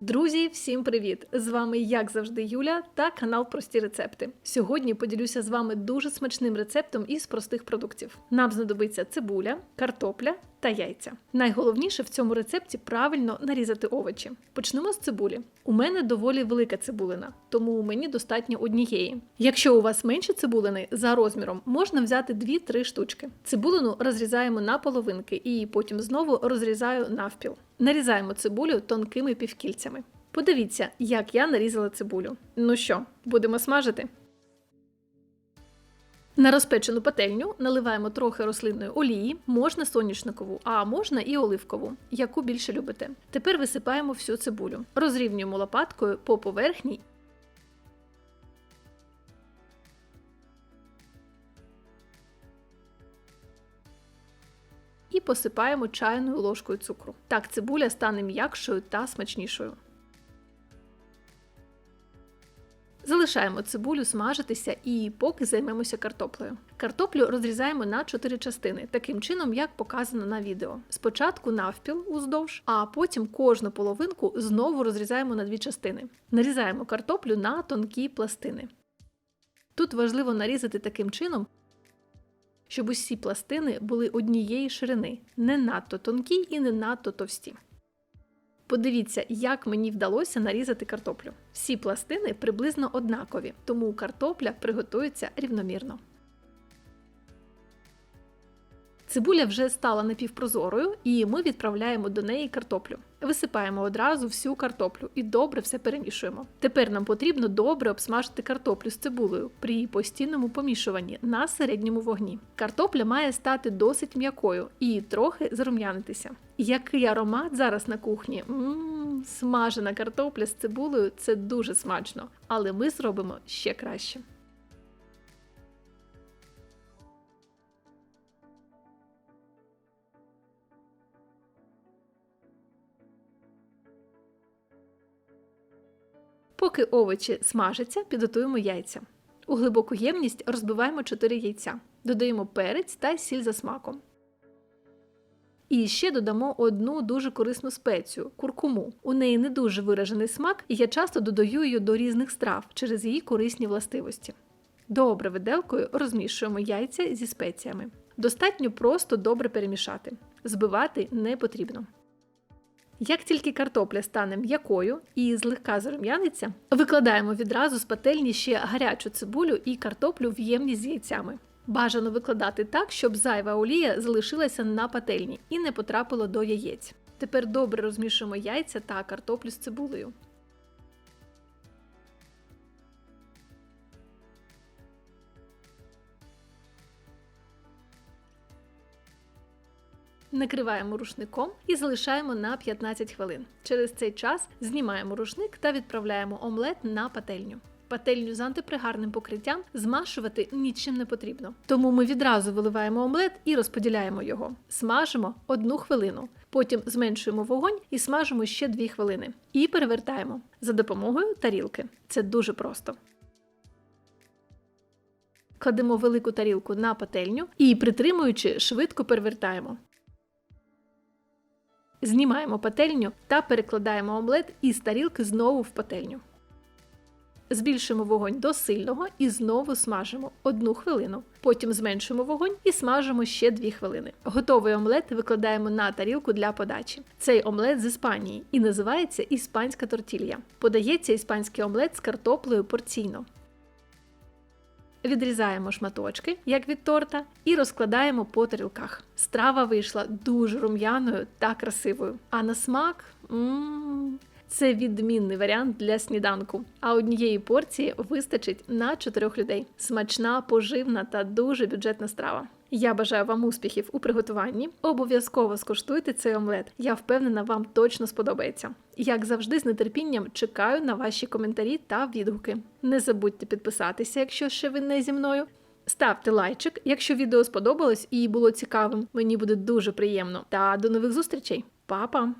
Друзі, всім привіт! З вами, як завжди, Юля та канал Прості рецепти. Сьогодні поділюся з вами дуже смачним рецептом із простих продуктів. Нам знадобиться цибуля, картопля та яйця. Найголовніше в цьому рецепті правильно нарізати овочі. Почнемо з цибулі. У мене доволі велика цибулина, тому мені достатньо однієї. Якщо у вас менше цибулини за розміром, можна взяти 2-3 штучки. Цибулину розрізаємо на половинки і потім знову розрізаю навпіл. Нарізаємо цибулю тонкими півкільцями. Подивіться, як я нарізала цибулю. Ну що, будемо смажити? На розпечену пательню наливаємо трохи рослинної олії, можна соняшникову, а можна і оливкову, яку більше любите. Тепер висипаємо всю цибулю, розрівнюємо лопаткою по поверхні. І посипаємо чайною ложкою цукру. Так цибуля стане м'якшою та смачнішою. Залишаємо цибулю смажитися і поки займемося картоплею. Картоплю розрізаємо на 4 частини, таким чином, як показано на відео. Спочатку навпіл уздовж, а потім кожну половинку знову розрізаємо на дві частини. Нарізаємо картоплю на тонкі пластини. Тут важливо нарізати таким чином, щоб усі пластини були однієї ширини, не надто тонкі і не надто товсті. Подивіться, як мені вдалося нарізати картоплю. Всі пластини приблизно однакові, тому картопля приготується рівномірно. Цибуля вже стала напівпрозорою, і ми відправляємо до неї картоплю. Висипаємо одразу всю картоплю і добре все перемішуємо. Тепер нам потрібно добре обсмажити картоплю з цибулею при постійному помішуванні на середньому вогні. Картопля має стати досить м'якою і трохи зарум'янитися. Який аромат зараз на кухні? Ммм, смажена картопля з цибулею це дуже смачно, але ми зробимо ще краще. Поки овочі смажаться, підготуємо яйця. У глибоку ємність розбиваємо 4 яйця, додаємо перець та сіль за смаком. І ще додамо одну дуже корисну спецію куркуму. У неї не дуже виражений смак, і я часто додаю її до різних страв через її корисні властивості. Добре виделкою розмішуємо яйця зі спеціями. Достатньо просто добре перемішати. Збивати не потрібно. Як тільки картопля стане м'якою і злегка зарум'яниться, викладаємо відразу з пательні ще гарячу цибулю і картоплю в ємність з яйцями. Бажано викладати так, щоб зайва олія залишилася на пательні і не потрапила до яєць. Тепер добре розмішуємо яйця та картоплю з цибулею. Накриваємо рушником і залишаємо на 15 хвилин. Через цей час знімаємо рушник та відправляємо омлет на пательню. Пательню з антипригарним покриттям змашувати нічим не потрібно. Тому ми відразу виливаємо омлет і розподіляємо його. Смажимо одну хвилину. Потім зменшуємо вогонь і смажимо ще 2 хвилини. І перевертаємо за допомогою тарілки. Це дуже просто. Кладемо велику тарілку на пательню і, притримуючи, швидко перевертаємо. Знімаємо пательню та перекладаємо омлет із тарілки знову в пательню. Збільшуємо вогонь до сильного і знову смажимо одну хвилину. Потім зменшуємо вогонь і смажимо ще 2 хвилини. Готовий омлет викладаємо на тарілку для подачі. Цей омлет з Іспанії і називається іспанська тортілья. Подається іспанський омлет з картоплею порційно. Відрізаємо шматочки, як від торта, і розкладаємо по тарілках. Страва вийшла дуже рум'яною та красивою. А на смак м це відмінний варіант для сніданку. А однієї порції вистачить на чотирьох людей. Смачна, поживна та дуже бюджетна страва. Я бажаю вам успіхів у приготуванні. Обов'язково скуштуйте цей омлет. Я впевнена, вам точно сподобається. Як завжди, з нетерпінням чекаю на ваші коментарі та відгуки. Не забудьте підписатися, якщо ще ви не зі мною. Ставте лайчик, якщо відео сподобалось і було цікавим. Мені буде дуже приємно. Та до нових зустрічей, Па-па!